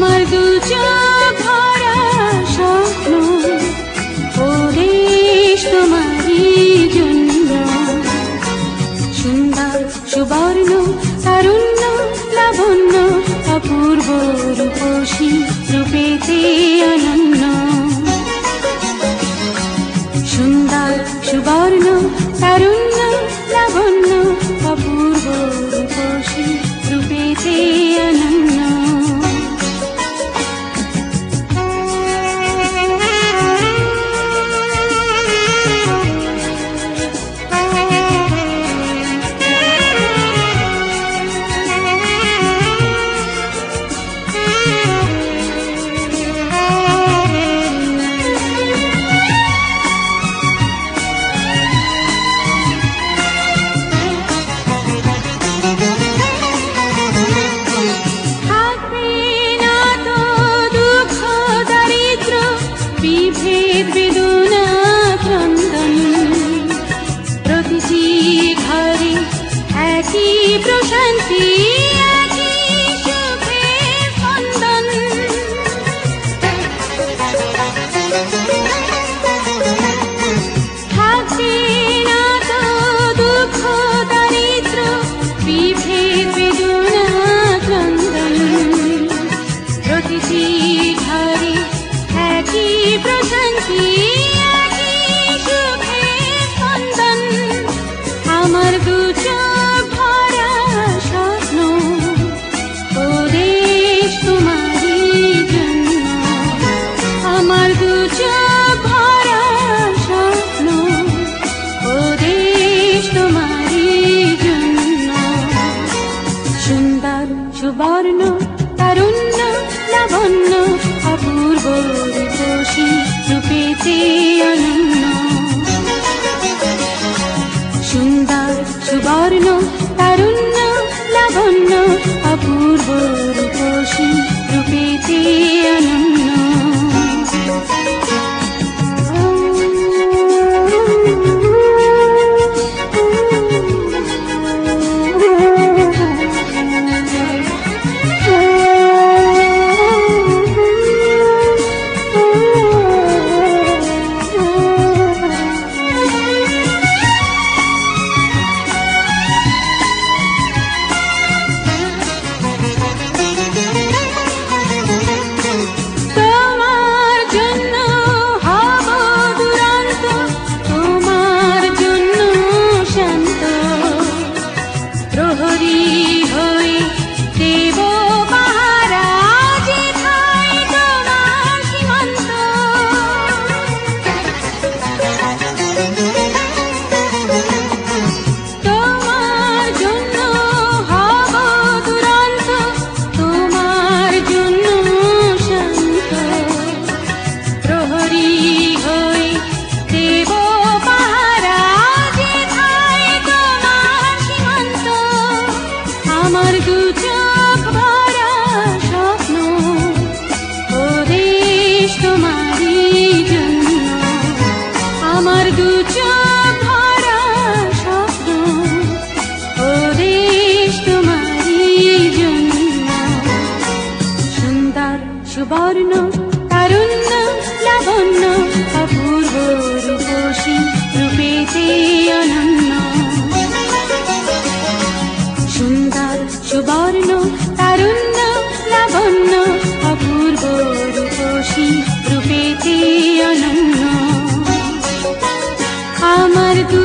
আমার গুজব ভরা সুবর্ণ, তারুণ্য, লাবণ্য, অপূর্ব রূপসী রূপেতে অনন্য। সুবর্ণ, তারুণ্য, লাবণ্য, অপূর্ব রূপসী प्रशान्ति রূপেতে हरि होय देव আমার চোখ ভরা স্বপ্ন, ওদেশ তোমারই জন্য। আমার চোখ ভরা স্বপ্ন, ওদেশ তোমারই জন্য। সুন্দর, সুবর্ণ, তারুণ্য, লাবণ্য, অপূর্ব রূপসী রূপেতে অনন্য সুবর্ণ তারুণ্য লাবণ্য অপূর্ব রূপসী রূপেতে অনন্য। আমার দু